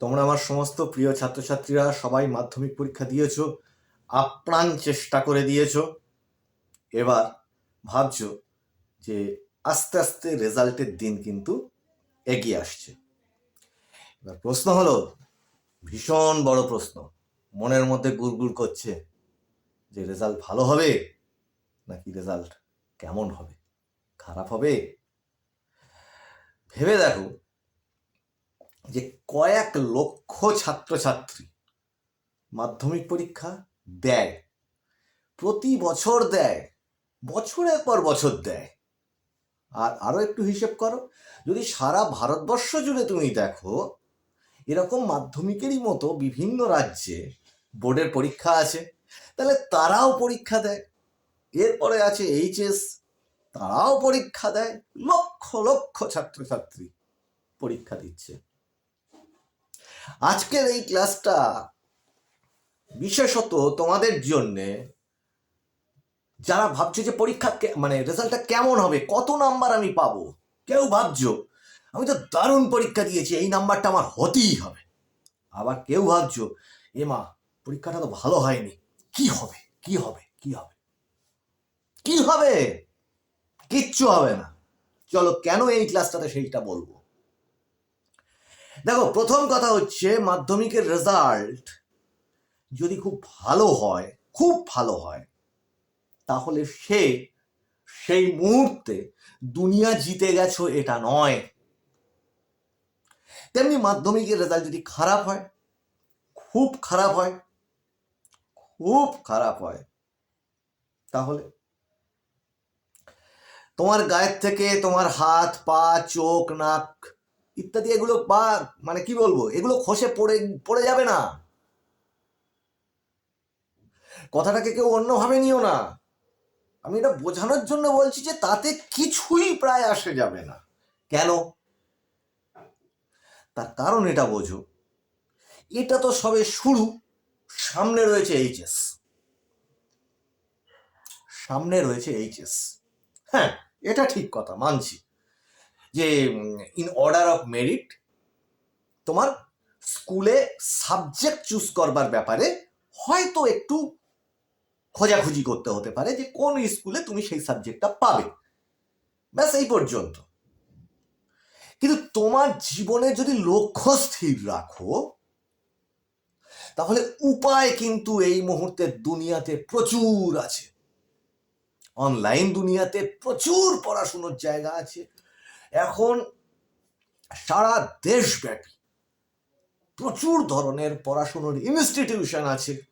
তোমরা আমার সমস্ত প্রিয় ছাত্রছাত্রীরা সবাই মাধ্যমিক পরীক্ষা দিয়েছ, আপ্রাণ চেষ্টা করে দিয়েছ। এবার ভাবছ যে আস্তে আস্তে রেজাল্টের দিন কিন্তু এগিয়ে আসছে। এবার প্রশ্ন হলো, ভীষণ বড় প্রশ্ন। মনের মধ্যে গুড়গুড় করছে যে রেজাল্ট ভালো হবে নাকি রেজাল্ট কেমন হবে? খারাপ হবে? ভেবে দেখো যে কয়েক লক্ষ ছাত্রছাত্রী মাধ্যমিক পরীক্ষা দেয়, প্রতি বছর দেয়, বছরের পর বছর দেয়। আর আরও একটু হিসেব করো, যদি সারা ভারতবর্ষ জুড়ে তুমি দেখো, এরকম মাধ্যমিকেরই মতো বিভিন্ন রাজ্যে বোর্ডের পরীক্ষা আছে, তাহলে তারাও পরীক্ষা দেয়। এরপরে আছে এইচএস, তারাও পরীক্ষা দেয়, লক্ষ লক্ষ ছাত্রছাত্রী পরীক্ষা দিচ্ছে। আজকের এই ক্লাসটা বিশেষত তোমাদের জন্যে, যারা ভাবছ যে পরীক্ষা মানে রেজাল্টটা কেমন হবে, কত নাম্বার আমি পাবো, কেউ ভাবছ, আমি তো দারুণ পরীক্ষা দিয়েছি, এই নাম্বারটা আমার হতেই হবে। আবার কেউ ভাবছ, এ মা, পরীক্ষাটা তো ভালো হয়নি, কি হবে কি হবে কি হবে? কি হবে? কিচ্ছু হবে না। চলো, কেন এই ক্লাসটাতে সেইটা বলব? দেখো, প্রথম কথা হচ্ছে মাধ্যমিকের রেজাল্ট যদি খুব ভালো হয়, খুব ভালো হয়, তাহলে সে সেই মুহূর্তে দুনিয়া জিতে গেছো এটা নয়। তেমনি মাধ্যমিকের রেজাল্ট যদি খারাপ হয়, খুব খারাপ হয়, খুব খারাপ হয়, তাহলে তোমার গায়ের থেকে তোমার হাত, পা, চোখ, নাক ইত্যাদি, এগুলো বা মানে কি বলব? এগুলো খসে পড়ে পড়ে যাবে না। কথাটাকে কেউ অন্যভাবে নিও না। আমি এটা বোঝানোর জন্য বলছি যে তাতে কিছুই প্রায় আসে যাবে না। কেন? তার কারণ এটা বোঝো। এটা তো সবে শুরু। সামনে রয়েছে এইচএস সামনে রয়েছে এইচএস হ্যাঁ এটা ঠিক কথা, মানছি। যে ইন অর্ডার অফ মেরিট তোমার স্কুলে সাবজেক্ট চুজ করবার ব্যাপারে হয়তো একটু খোঁজাখুঁজি করতে হতে পারে যে, কোন স্কুলে তুমি সেই সাবজেক্টটা পাবে। ব্যাস, এই পর্যন্ত। কিন্তু তোমার জীবনে যদি লক্ষ্য স্থির রাখো, তাহলে উপায় কিন্তু এই মুহূর্তে দুনিয়াতে প্রচুর আছে। অনলাইন দুনিয়াতে প্রচুর পড়াশুনোর জায়গা আছে। এখন সারা দেশব্যাপী প্রচুর ধরনের পড়াশুনোর ইনস্টিটিউশন আছে।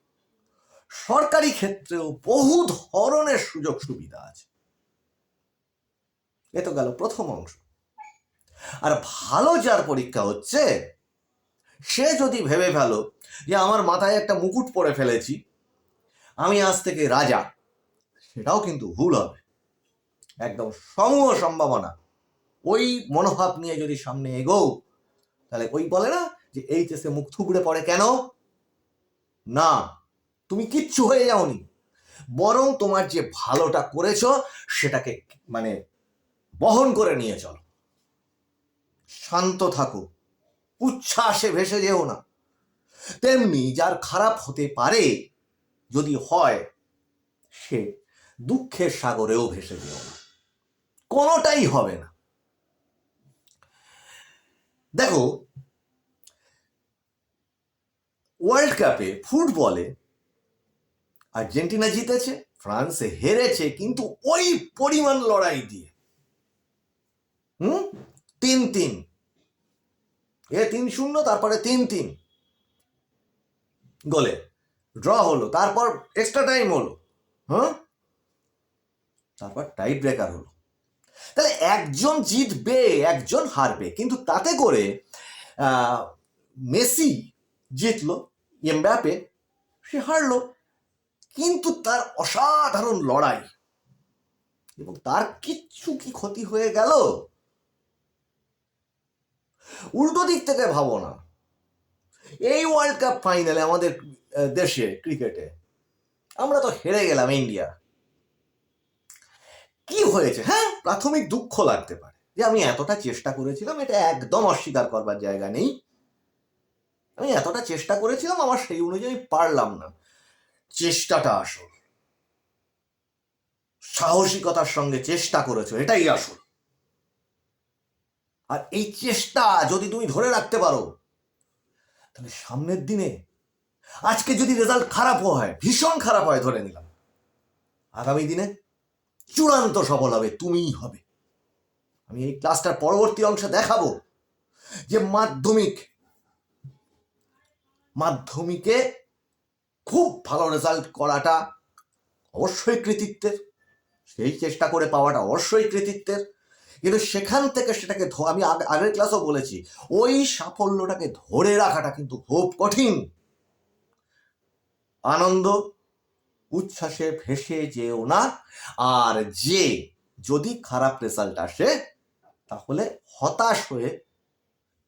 সরকারি ক্ষেত্রেও বহু ধরনের সুযোগ সুবিধা আছে। এ তো গেল প্রথম অংশ। আর ভালো যার পরীক্ষা হচ্ছে, সে যদি ভেবে ফেলো যে আমার মাথায় একটা মুকুট পরে ফেলেছি, আমি আজ থেকে রাজা, সেটাও কিন্তু ভুল হবে। একদম সমূহ সম্ভাবনা। ওই মনোভাব নিয়ে যদি সামনে এগোও, তাহলে ওই বলে না যে এইচএসে মুখ থুবড়ে পড়ে কেন? না, তুমি কিচ্ছু হয়ে যাওনি। বরং তোমার যে ভালোটা করেছ, সেটাকে মানে বহন করে নিয়ে চলো। শান্ত থাকো, উচ্ছ্বাসে ভেসে যেও না। তেমনি যার খারাপ হতে পারে, যদি হয়, সে দুঃখের সাগরেও ভেসে যেও না। কোনোটাই হবে না। দেখো ওয়ার্ল্ড কাপে ফুটবলে আর্জেন্টিনা জিতেছে, ফ্রান্স হেরেছে, কিন্তু ওই পরিমাণ লড়াই দিয়ে, হুম? তিন তিন। এ তিন শূন্য, তারপরে তিন তিন। গোলে। ড্র হলো, তারপর এক্সট্রা টাইম হলো হ্যাঁ তারপর টাই ব্রেকার হলো। তাহলে একজন জিতবে, একজন হারবে। কিন্তু তাতে করে মেসি জিতলো এমব্যাপে সে হারলো। কিন্তু তার অসাধারণ লড়াই এবং তার কিচ্ছু কি ক্ষতি হয়ে গেল? উল্টো দিক থেকে ভাবো না। এই ওয়ার্ল্ড কাপ ফাইনালে আমাদের দেশে ক্রিকেটে আমরা তো হেরে গেলাম ইন্ডিয়া কি হয়েছে? হ্যাঁ প্রাথমিক দুঃখ লাগতে পারে। যে আমি এতটা চেষ্টা করেছিলাম, এটা একদম অস্বীকার করবার জায়গা নেই। আমি এতটা চেষ্টা করেছিলাম, আমার সেই অনুযায়ী পারলাম না। চেষ্টাটা আসল। সাহসিকতার সঙ্গে চেষ্টা করেছ, এটাই আসল। আর এই চেষ্টা যদি তুমি ধরে রাখতে পারো, তাহলে সামনের দিনে আজকে যদি রেজাল্ট খারাপও হয়, ভীষণ খারাপ হয় ধরে নিলাম। আগামী দিনে চূড়ান্ত সফল হবে, তুমিই হবে। আমি এই ক্লাসটার পরবর্তী অংশে দেখাবো যে মাধ্যমিক, মাধ্যমিকে খুব ভালো রেজাল্ট করাটা অবশ্যই কৃতিত্বের, সেই চেষ্টা করে পাওয়াটা অবশ্যই কৃতিত্বের। কিন্তু সেখান থেকে সেটাকে আমি আগে- আগের ক্লাসও বলেছি, ওই সাফল্যটাকে ধরে রাখাটা কিন্তু খুব কঠিন। আনন্দ উচ্ছ্বাসে ভেসে যেও না। আর যে যদি খারাপ রেজাল্ট আসে, তাহলে হতাশ হয়ে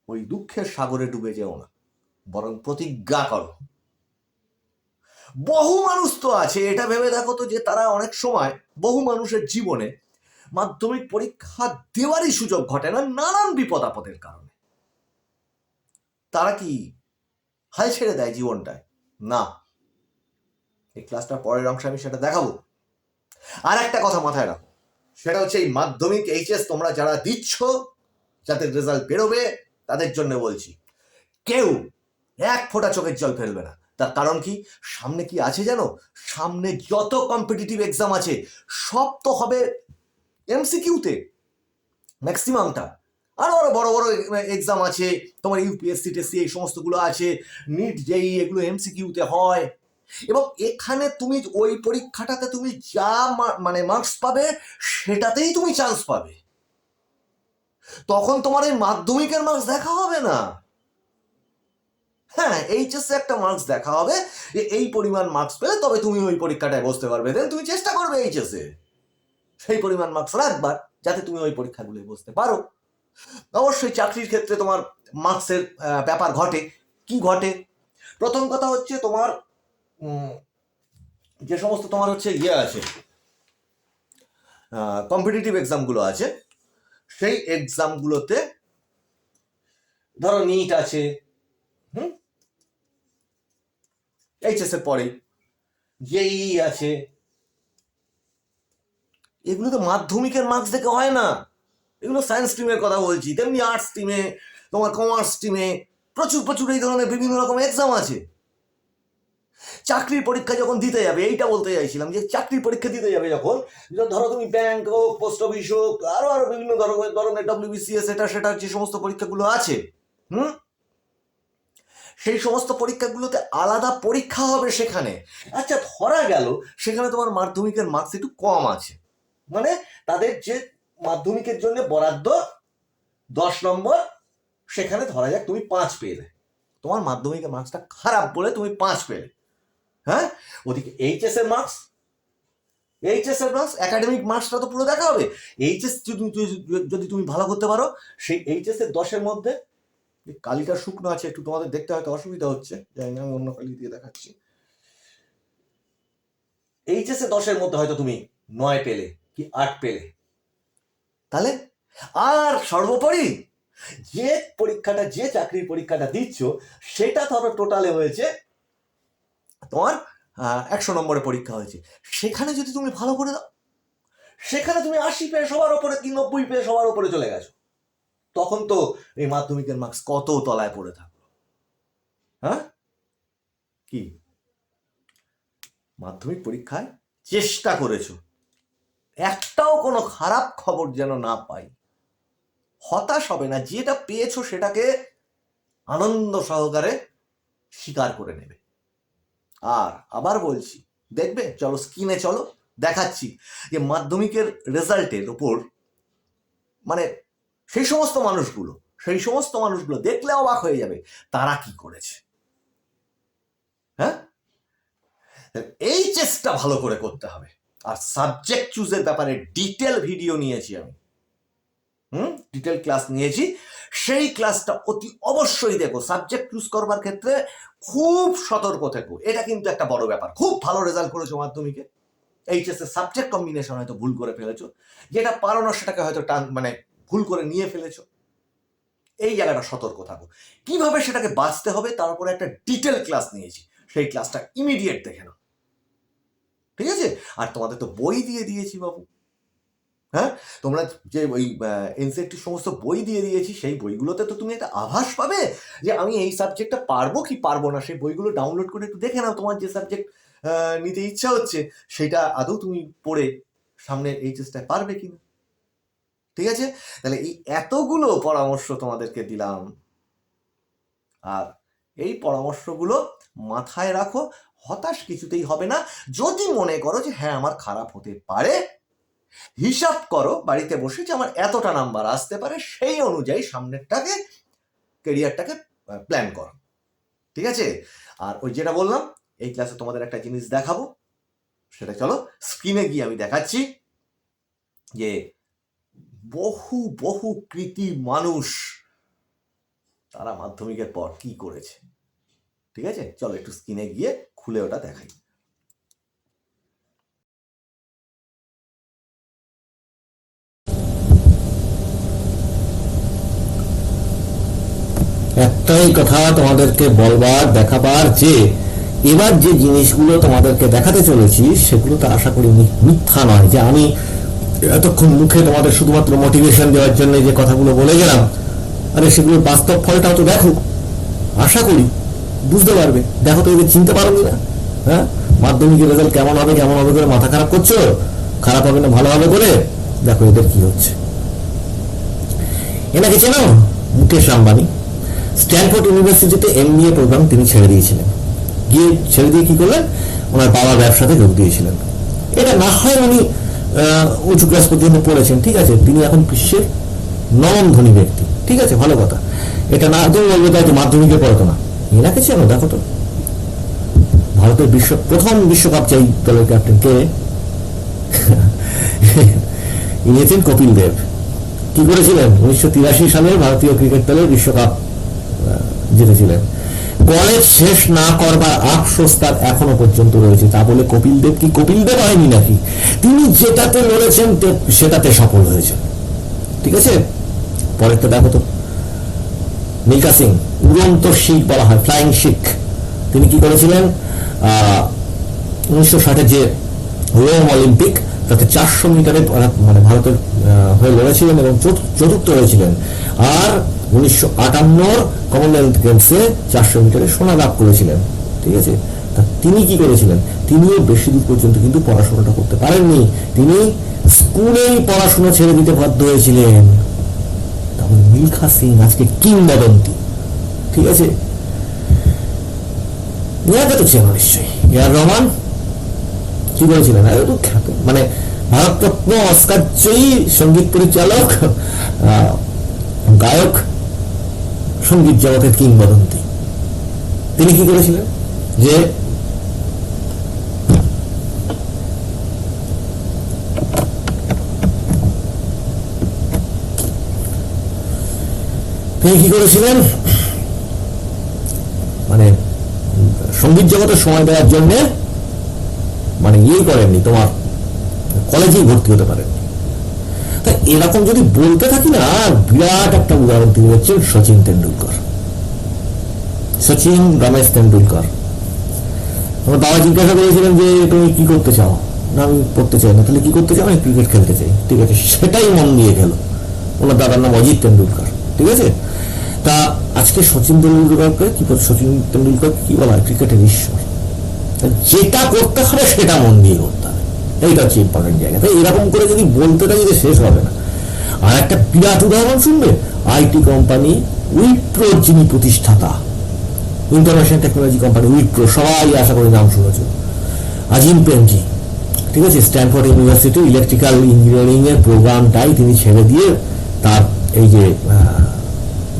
ওই দুঃখের সাগরে ডুবে যেও না, বরং প্রতিজ্ঞা করো। বহু মানুষ তো আছে, এটা ভেবে দেখো তো যে তারা অনেক সময় বহু মানুষের জীবনে মাধ্যমিক পরীক্ষা দেওয়ারই সুযোগ ঘটে না, নানান বিপদ আপদের কারণে। তারা কি হাল ছেড়ে দেয় জীবনটায়? না। এই ক্লাসটার পরের অংশে আমি সেটা দেখাবো। আর একটা কথা মাথায় রাখো, সেটা হচ্ছে এই মাধ্যমিক এইচএস তোমরা যারা দিচ্ছ, যাদের রেজাল্ট বেরোবে, তাদের জন্য বলছি, কেউ এক ফোঁটা চোখের জল ফেলবে না। তার কারণ কি? সামনে কি আছে জানো? সামনে যত কম্পিটিটিভ এক্সাম আছে, সব তো হবে এমসিকিউতে ম্যাক্সিমামটা আরও আরও বড় বড় এক্সাম আছে, তোমার ইউপিএসসি টেসি এই সমস্তগুলো আছে নিট যেই এগুলো এমসিকিউতে হয়। এবং এখানে তুমি ওই পরীক্ষাটাতে তুমি যা মানে মার্কস পাবে, সেটাতেই তুমি চান্স পাবে। তখন তোমার এই মাধ্যমিকের মার্কস দেখা হবে না। হ্যাঁ এইচএসে একটা মার্কস দেখা হবে, যে এই পরিমাণ মার্কস পেলে তবে তুমি ওই পরীক্ষাটায় বসতে পারবে। দেন তুমি চেষ্টা করবে এইচএসে সেই পরিমাণ মার্কস রাখবার, যাতে তুমি ওই পরীক্ষাগুলোয় বসতে পারো। অবশ্যই চাকরির ক্ষেত্রে তোমার মার্কসের ব্যাপার ঘটে। কি ঘটে? প্রথম কথা হচ্ছে তোমার যে সমস্ত তোমার হচ্ছে ইয়ে আছে কম্পিটিটিভ এক্সামগুলো আছে, সেই এক্সামগুলোতে ধরো নিট আছে, হুম? এইচএস এর পরে জেই আছে। এগুলো তো মাধ্যমিকের মার্কস দেখে হয় না। এগুলো সায়েন্স স্ট্রিমের কথা বলছি, তেমনি আর্টস স্ট্রিমে তোমার কমার্স স্ট্রিমে প্রচুর প্রচুর এই ধরনের বিভিন্ন রকম এক্সাম আছে। চাকরির পরীক্ষা যখন দিতে যাবে, এইটা বলতে চাইছিলাম যে চাকরির পরীক্ষা দিতে যাবে যখন ধরো তুমি ব্যাংক হোক পোস্ট অফিস হোক, আরও আরও বিভিন্ন ধরনের ধরনের ডব্লিউবিসিএস এটা সেটা যে সমস্ত পরীক্ষাগুলো আছে, হুম? সেই সমস্ত পরীক্ষাগুলোতে আলাদা পরীক্ষা হবে সেখানে। আচ্ছা ধরা গেল সেখানে তোমার মাধ্যমিকের মার্কস একটু কম আছে। মানে তাদের যে মাধ্যমিকের জন্য বরাদ্দ দশ নম্বর, সেখানে ধরা যাক তুমি পাঁচ পেলে। তোমার মাধ্যমিকের মার্কসটা খারাপ বলে তুমি পাঁচ পেলে। হ্যাঁ? ওদিকে এইচএস এর মার্কস এইচএস এর মার্কস একাডেমিক মার্কসটা তো পুরো দেখা হবে। এইচএস যদি যদি তুমি ভালো করতে পারো, সেই এইচএস এর দশের মধ্যে কালিটা শুকনো আছে, একটু তোমাদের দেখতে হয়তো অসুবিধা হচ্ছে। জানি না, আমি অন্য কালি দিয়ে দেখাচ্ছি। এইচএস এ দশের মধ্যে হয়তো তুমি নয় পেলে কি আট পেলে। তাহলে আর সর্বোপরি যে পরীক্ষাটা, যে চাকরির পরীক্ষাটা দিচ্ছ, সেটা ধরো টোটালে হয়েছে তোমার একশো নম্বরে পরীক্ষা হয়েছে। সেখানে যদি তুমি ভালো করে দাও, সেখানে তুমি আশি পেয়ে সবার ওপরে কি নব্বই পেয়ে সবার ওপরে চলে গেছো। তখন তো এই মাধ্যমিকের মার্কস কত তলায় পড়ে থাকল। হ্যাঁ? কি? মাধ্যমিক পরীক্ষায় চেষ্টা করেছ। একটাও কোনো খারাপ খবর যেন না পাই। হতাশ হবে না, যেটা পেয়েছ সেটাকে আনন্দ সহকারে স্বীকার করে নেবে। আর আবার বলছি, দেখবে? চলো স্ক্রিনে চলো, দেখাচ্ছি যে মাধ্যমিকের রেজাল্টের উপর মানে সেই সমস্ত মানুষগুলো, সেই সমস্ত মানুষগুলো দেখলে অবাক হয়ে যাবে, তারা কি করেছে? হ্যাঁ? এই চেষ্টা ভালো করে করতে হবে। আর সাবজেক্ট চুজের ব্যাপারে ডিটেল ভিডিও নিয়েছি আমি। হুম? ডিটেল ক্লাস নিয়েছি। সেই ক্লাসটা অতি অবশ্যই দেখো সাবজেক্ট চুজ করবার ক্ষেত্রে খুব সতর্ক থেকো। এটা কিন্তু একটা বড় ব্যাপার। খুব ভালো রেজাল্ট করেছ মাধ্যমিকে। এইচএস এর সাবজেক্ট কম্বিনেশন হয়তো ভুল করে ফেলেছো। যেটা পারো না সেটাকে হয়তো টান মানে ভুল করে নিয়ে ফেলেছো। এই জায়গাটা সতর্ক থাকো। কীভাবে সেটাকে বাঁচতে হবে তার উপরে একটা ডিটেল ক্লাস নিয়েছি। সেই ক্লাসটা ইমিডিয়েট দেখে নাও। ঠিক আছে? আর তোমাদের তো বই দিয়ে দিয়েছি বাবু। হ্যাঁ? তোমরা যে ওই এনসিএটির সমস্ত বই দিয়ে দিয়েছি, সেই বইগুলোতে তো তুমি একটা আভাস পাবে যে আমি এই সাবজেক্টটা পারব কি পারব না। সেই বইগুলো ডাউনলোড করে একটু দেখে নাও, তোমার যে সাবজেক্ট নিতে ইচ্ছা হচ্ছে, সেটা আদৌ তুমি পড়ে সামনে এইচএসটায় পারবে কিনা। ঠিক আছে? তাহলে এই এতগুলো পরামর্শ তোমাদেরকে দিলাম। আর এই পরামর্শগুলো মাথায় রাখো, হতাশ কিছুতেই হবে না। যদি মনে করো যে হ্যাঁ আমার খারাপ হতে পারে হিসাব করো বাড়িতে বসে যে আমার এতটা নাম্বার আসতে পারে, সেই অনুযায়ী সামনেরটাকে কেরিয়ারটাকে প্ল্যান করো। ঠিক আছে? আর ওই যেটা বললাম, এই ক্লাসে তোমাদের একটা জিনিস দেখাবো। সেটা চলো স্ক্রিনে গিয়ে আমি দেখাচ্ছি যে বহু বহু কৃতি মানুষ তারা মাধ্যমিকের পর কি করেছে। ঠিক আছে? চলো একটু স্ক্রিনে গিয়ে খুলে ওটা দেখাই। একটাই কথা তোমাদেরকে বলবার, দেখাবার যে, এবার যে জিনিসগুলো তোমাদেরকে দেখাতে চলেছি, সেগুলো তো আশা করি মিথ্যা নয়। যে আমি এতক্ষণ মুখে তোমাদের শুধুমাত্র মোটিভেশন দেওয়ার জন্য যে কথাগুলো বলে গেলাম, আরে সেগুলোর বাস্তব ফলটাও তো দেখো। আশা করি, বুঝতে পারবে। দেখো তো এদের চিনতে পারোনি না হ্যাঁ? মাধ্যমিকের রেজাল্ট কেমন হবে কেমন হবে করে মাথা খারাপ করছ? খারাপ হবে না, ভালো হবে করে? দেখো এদের কি হচ্ছে। এনাকে চেনো? মুকেশ আম্বানি। স্ট্যানফোর্ড ইউনিভার্সিটিতে এমবিএ প্রোগ্রাম তিনি ছেড়ে দিয়েছিলেন। গিয়ে ছেড়ে দিয়ে কি করলেন? ওনার বাবার ব্যবসাতে যোগ দিয়েছিলেন। এটা না হয় উনি উঁচু ক্লাস পর্যন্ত পড়েছেন, ঠিক আছে? তিনি এখন বিশ্বের নবম ধনী ব্যক্তি, ঠিক আছে? ভালো কথা। এটা না, তুমি বলবে তাই তো মাধ্যমিকে পড়তো না। এনাকে চেনো দেখো তো। ভারতের বিশ্ব, প্রথম বিশ্বকাপ চাই দলের ক্যাপ্টেন কে? ইনি হচ্ছেন কপিল দেব। কি করেছিলেন? উনিশশো তিরাশি সালে ভারতীয় ক্রিকেট দলের বিশ্বকাপ। জিতেছিলেন কলেজ শেষ না করবার আফসোস তার এখনও পর্যন্ত রয়েছে। তা বলে কপিল দেব কি কপিল দেব হয়নি নাকি? তিনি যেটাতে লড়েছেন সেটাতে সফল হয়েছেন। ঠিক আছে? পরেরটা দেখো তো। মিল্কা সিং, উড়ন্ত শিখ বলা হয়, ফ্লাইং শিখ। তিনি কি করেছিলেন? উনিশশো ষাটের যে রোম অলিম্পিক, তাতে চারশো মিটারে মানে ভারতের হয়ে লড়েছিলেন এবং চতুর্থ হয়েছিলেন আর উনিশশো আটান্নর কমনওয়েলথ গেমসে চারশো মিটারে সোনা লাভ করেছিলেন, ঠিক আছে? তিনি কি করেছিলেন? তিনিও বেশি দূর পর্যন্ত কিন্তু পড়াশোনাটা করতে পারেননি। তিনি স্কুলেই পড়াশোনা ছেড়ে দিতে বাধ্য হয়েছিলেন। মিলখা সিং আজকে কিংবদন্তি, ঠিক আছে? চেনো নিশ্চয়ই। ইয়ার রহমান, কি আরে তো খ্যাত মানে ভারতরত্ন, অস্কার জয়ী সংগীত পরিচালক গায়ক সংগীত জগতের কিংবদন্তি। তিনি কি করেছিলেন? যে তিনি কি করেছিলেন? মানে সংগীত জগতে সময় দেওয়ার জন্য মানে ইয়ে করেননি, তোমার কলেজেই ভর্তি হতে পারেন এরকম যদি বলতে থাকি না, বিরাট একটা উদাহরণ তিনি হচ্ছেন সচিন তেন্ডুলকর। সচিন রমেশ তেন্ডুলকর। আমার বাবা জিজ্ঞাসা করেছিলেন যে, তুমি কি করতে চাও? না, আমি পড়তে চাই না। তাহলে কি করতে চাও? আমি ক্রিকেট খেলতে চাই। ঠিক আছে। সেটাই মন দিয়ে গেল ওনার দাদার নাম অজিত তেন্ডুলকর। ঠিক আছে? তা আজকে সচিন তেন্ডুলকরকে কি সচিন তেন্ডুলকর কি বলা হয়? ক্রিকেটের ঈশ্বর। যেটা করতে হবে সেটা মন দিয়ে করতে হবে। এইটা হচ্ছে ইম্পর্টেন্ট জায়গা। তাই এরকম করে যদি বলতে থাকি যে শেষ হবে না। আর একটা বিরাট উদাহরণ শুনবে? আইটি কোম্পানি উইপ্রোর যিনি প্রতিষ্ঠাতা, ইন্টারন্যাশনাল টেকনোলজি কোম্পানি, উইপ্রো, সবাই আশা করি নাম শুনেছ। আজিম প্রেমজি, ঠিক আছে? স্ট্যানফোর্ড ইউনিভার্সিটি, ইলেকট্রিক্যাল ইঞ্জিনিয়ারিং এর প্রোগ্রামটাই তিনি ছেড়ে দিয়ে তার এই যে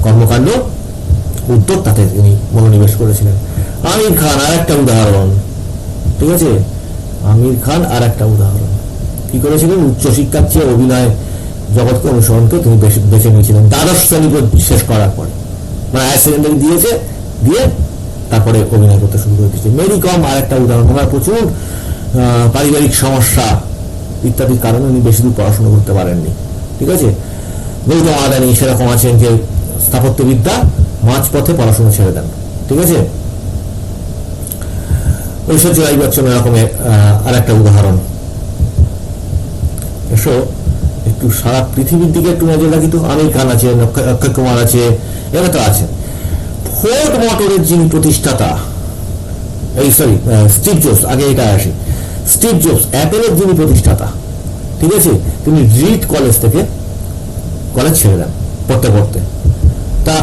কর্মকাণ্ড, উদ্যোগ তাতে তিনি মনোনিবেশ করেছিলেন। আমির খান, আর একটা উদাহরণ, ঠিক আছে? আমির খান, আর একটা উদাহরণ। কি করেছিলেন? উচ্চশিক্ষার চেয়ে অভিনয় জগৎকে অনুসরণকে তিনি বেছে নিয়েছিলেন দ্বাদশ শ্রেণি শেষ করার পরে। মানে হায়ার সেকেন্ডারি দিয়েছে? দিয়ে তারপরে অভিনয় করতে শুরু করে দিয়েছে। মেরি কম আর একটা উদাহরণ। ওনার প্রচুর পারিবারিক সমস্যা ইত্যাদির কারণে উনি বেশি দূর পড়াশোনা করতে পারেননি। ঠিক আছে? গৌতম আদানি সেরকম আছেন যে স্থাপত্যবিদ্যা মাঝপথে পড়াশোনা ছেড়ে দেন। ঠিক আছে? ঐশ্বর্য রায় বচ্চন এরকমের আর একটা উদাহরণ। এসো। একটু সারা পৃথিবীর দিকে একটু নজর রাখি তো। আমির খান আছে অক্ষয় কুমার আছে, এরা তো আছে। ফোর্ড মোটরের যিনি প্রতিষ্ঠাতা, এই সরি স্টিভ জোস আগে এটা আসে। স্টিভ জোবস, অ্যাপেলের যিনি প্রতিষ্ঠাতা, ঠিক আছে? তিনি রিড কলেজ থেকে কলেজ ছেড়ে দেন, পড়তে পড়তে। তা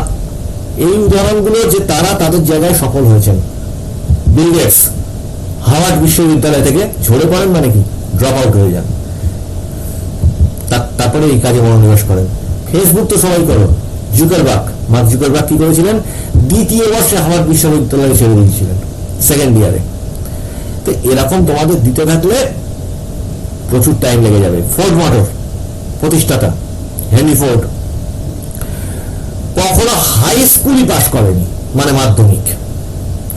এই উদাহরণগুলো যে তারা তাদের জায়গায় সফল হয়েছেন। বিল গেটস হাওয়ার্ড বিশ্ববিদ্যালয় থেকে ঝরে পড়েন মানে কি? ড্রপ আউট হয়ে যান। তারপরে এই কাজে মনোনিবেশ করেন। ফেসবুক তো সবাই করো। জুকারবার্গ মার্ক জুকারবার্গ কি করেছিলেন? দ্বিতীয় বর্ষে হাওয়ার্ড বিশ্ববিদ্যালয়ে ছেড়ে দিয়েছিলেন সেকেন্ড ইয়ারে তো এরকম তোমাদের দিতে থাকলে প্রচুর টাইম লেগে যাবে। ফোর্ড মোটর প্রতিষ্ঠাতা হেনরি ফোর্ড কখনো হাই স্কুলই পাশ করেনি মানে মাধ্যমিক।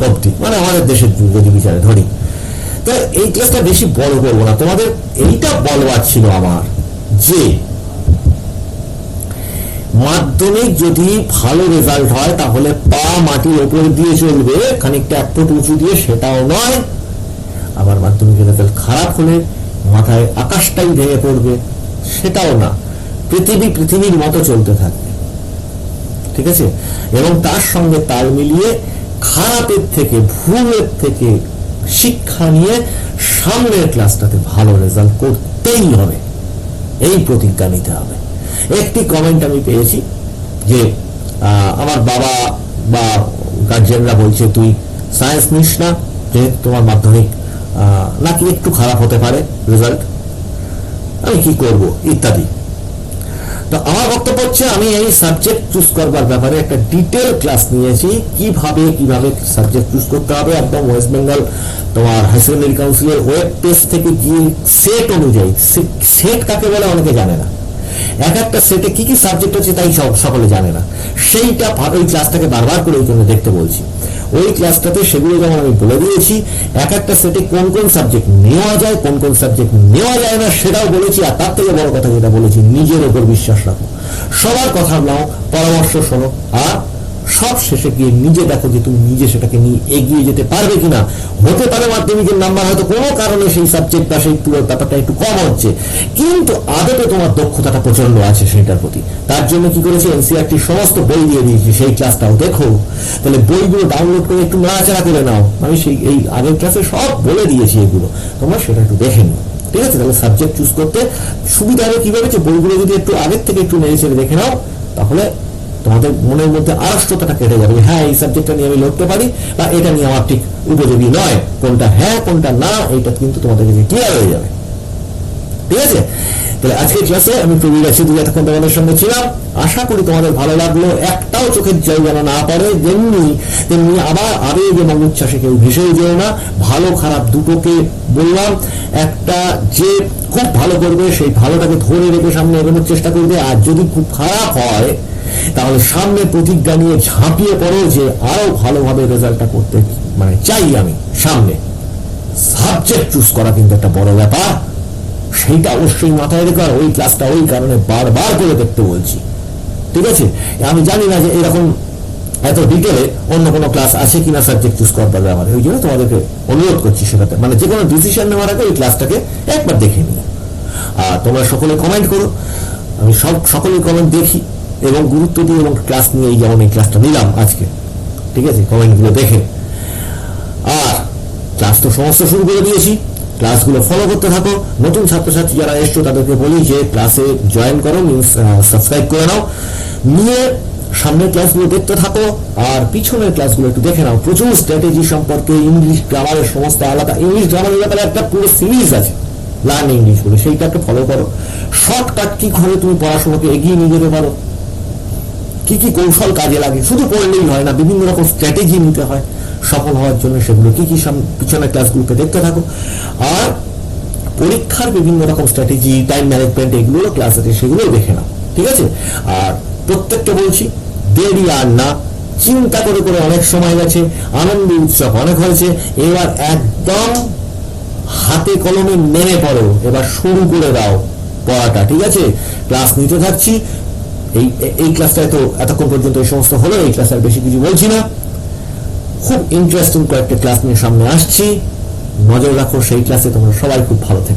অবধি মানে আমাদের দেশের যদি বিচারে, ধরি। তো এই ক্লাসটা বেশি বড় করব না। তোমাদের এইটা বলবার ছিল আমার। যে মাধ্যমিক যদি ভালো রেজাল্ট হয়, তাহলে পা মাটির ওপর দিয়ে চলবে, খানিকটা এক ফুট উঁচু দিয়ে সেটাও নয়। আবার মাধ্যমিকের রেজাল্ট খারাপ হলে মাথায় আকাশটাই ভেঙে পড়বে, সেটাও না। পৃথিবী পৃথিবীর মতো চলতে থাকবে। ঠিক আছে? এবং তার সঙ্গে তাল মিলিয়ে খারাপের থেকে, ভুলের থেকে শিক্ষা নিয়ে সামনের ক্লাসটাতে ভালো রেজাল্ট করতেই হবে। এই প্রতিজ্ঞা নিতে হবে। একটি কমেন্ট আমি পেয়েছি যে আমার বাবা বা গার্জিয়ানরা বলছে, তুই সায়েন্স নিস না যেহেতু তোমার মাধ্যমিক নাকি একটু খারাপ হতে পারে রেজাল্ট আমি কি করব, ইত্যাদি। তো আমার বক্তব্য হচ্ছে, আমি এই সাবজেক্ট চুজ করবার ব্যাপারে একটা ডিটেল ক্লাস নিয়েছি। কীভাবে কীভাবে সাবজেক্ট চুজ করতে হবে? একদম ওয়েস্ট বেঙ্গল তোমার হাই সেকেন্ডারি কাউন্সিলের ওয়েব পেজ থেকে গিয়ে সেট অনুযায়ী সেট কাকে বলে অনেকে জানে না। এক একটা সেটে কি কি সাবজেক্ট আছে তাই সব, সকলে জানে না। সেইটা ওই ক্লাসটাকে বারবার করে ওই জন্য দেখতে বলছি। ওই ক্লাসটাতে সেগুলো যেমন আমি বলে দিয়েছি, এক একটা সেটে কোন কোন সাবজেক্ট নেওয়া যায়, কোন কোন সাবজেক্ট নেওয়া যায় না সেটাও বলেছি, আর তার থেকে বড় কথা যেটা বলেছি, নিজের ওপর বিশ্বাস রাখো। সবার কথা নাও, পরামর্শ শোনো, আর সব শেষে গিয়ে নিজে দেখো যে তুমি নিজে সেটাকে নিয়ে এগিয়ে যেতে পারবে কিনা। হতে পারে মাধ্যমিকের নাম্বার হয়তো কোনো কারণে সেই সাবজেক্ট বা সেই পুরো ব্যাপারটা একটু কম হচ্ছে। কিন্তু আদতে তোমার দক্ষতাটা প্রচণ্ড আছে সেটার প্রতি। তার জন্য কি করেছে? এনসিআরটি সমস্ত বই দিয়ে দিয়েছি, সেই ক্লাসটাও দেখো। তাহলে বইগুলো ডাউনলোড করে একটু নাড়াচাড়া করে নাও। আমি সেই, এই আগের ক্লাসে সব বলে দিয়েছি এগুলো। তোমরা সেটা একটু দেখে নিও। ঠিক আছে? তাহলে সাবজেক্ট চুজ করতে সুবিধা হবে কীভাবে? যে বইগুলো যদি একটু আগের থেকে একটু নেড়ে চেড়ে দেখে নাও, তাহলে তোমাদের মনের মধ্যে আড়ষ্টতাটা কেটে যাবে হ্যাঁ এই সাবজেক্টটা নিয়ে আমি লড়তে পারি বা এটা নিয়ে আমার ঠিক উপযোগী নয়। কোনটা হ্যাঁ কোনটা না এটা কিন্তু তোমাদের কাছে ক্লিয়ার হয়ে যাবে। ঠিক আছে? তাহলে আজকের ক্লাসে আমি প্রবীর আছি দুই এতক্ষণ তোমাদের সঙ্গে ছিলাম। আশা করি তোমাদের ভালো লাগল। একটাও চোখের জল যেন না পড়ে যেমনি তেমনি আবার আবেগ এবং উচ্ছ্বাসে কেউ ভেসেও যেও না। ভালো, খারাপ দুটোকে বললাম। একটা যে খুব ভালো করবে, সেই ভালোটাকে ধরে রেখে সামনে এগোনোর চেষ্টা করবে। আর যদি খুব খারাপ হয় তাহলে সামনে প্রতিজ্ঞা নিয়ে ঝাঁপিয়ে পড়ো যে আরও ভালোভাবে রেজাল্টটা করতে মানে চাই আমি সামনে। সাবজেক্ট চুজ করা কিন্তু একটা বড় ব্যাপার। সেইটা অবশ্যই মাথায় রেখো আর ওই ক্লাসটা ওই কারণে বারবার করে দেখতে বলছি। ঠিক আছে? আমি জানি না যে এরকম এত ডিটেলে অন্য কোনো ক্লাস আছে কিনা সাবজেক্ট চুজ করবার ব্যাপারে ওই জন্য তোমাদেরকে অনুরোধ করছি সেটাতে। মানে যে কোনো ডিসিশন নেওয়ার আগে ওই ক্লাসটাকে একবার দেখে নিও। আর তোমরা সকলে কমেন্ট করো। আমি সব সকলের কমেন্ট দেখি। এবং গুরুত্ব দিই এবং ক্লাস নিয়ে এই যেমন এই ক্লাসটা নিলাম আজকে, ঠিক আছে? কমেন্টগুলো দেখে। আর ক্লাস তো সমস্ত শুরু করে দিয়েছি। ক্লাসগুলো ফলো করতে থাকো। নতুন ছাত্রছাত্রী যারা এসছো, তাদেরকে বলি যে ক্লাসে জয়েন করো মিনস সাবস্ক্রাইব করে নাও। নিয়ে সামনের ক্লাসগুলো দেখতে থাকো। আর পিছনের ক্লাসগুলো একটু দেখে নাও। প্রচুর স্ট্র্যাটেজি সম্পর্কে ইংলিশ গ্রামারের সমস্ত আলাদা। ইংলিশ গ্রামারের ব্যাপারে একটা পুরো সিরিজ আছে। লার্ন ইংলিশ বলে। সেইটা একটু ফলো করো। শর্টকাট কি করে তুমি পড়াশোনাকে এগিয়ে নিয়ে যেতে পারো। কি কি কৌশল কাজে লাগে? শুধু পড়লেই হয় না, বিভিন্ন রকম স্ট্র্যাটেজি নিতে হয় সফল হওয়ার জন্য সেগুলো। কি কি পিছনের ক্লাসগুলোকে দেখতে থাকো। আর পরীক্ষার বিভিন্ন রকম স্ট্র্যাটেজি টাইম ম্যানেজমেন্ট এগুলো ক্লাস আছে সেগুলো দেখে নাও, ঠিক আছে? আর প্রত্যেকটা বলছি, দেরি আর না। চিন্তা করে করে অনেক সময় গেছে, আনন্দ উৎসব অনেক হয়েছে, এবার একদম হাতে কলমে নেমে পড়ো, এবার শুরু করে দাও, পড়াটা, ঠিক আছে? ক্লাস নিতে থাকছি এই এই ক্লাসটায় তো এতক্ষণ পর্যন্ত এই সমস্ত হলো, এই ক্লাসে আর বেশি কিছু বলছি না। খুব ইন্টারেস্টিং কয়েকটা ক্লাস নিয়ে সামনে আসছি। নজর রাখো, সেই ক্লাসে তোমরা সবাই খুব ভালো থেকো।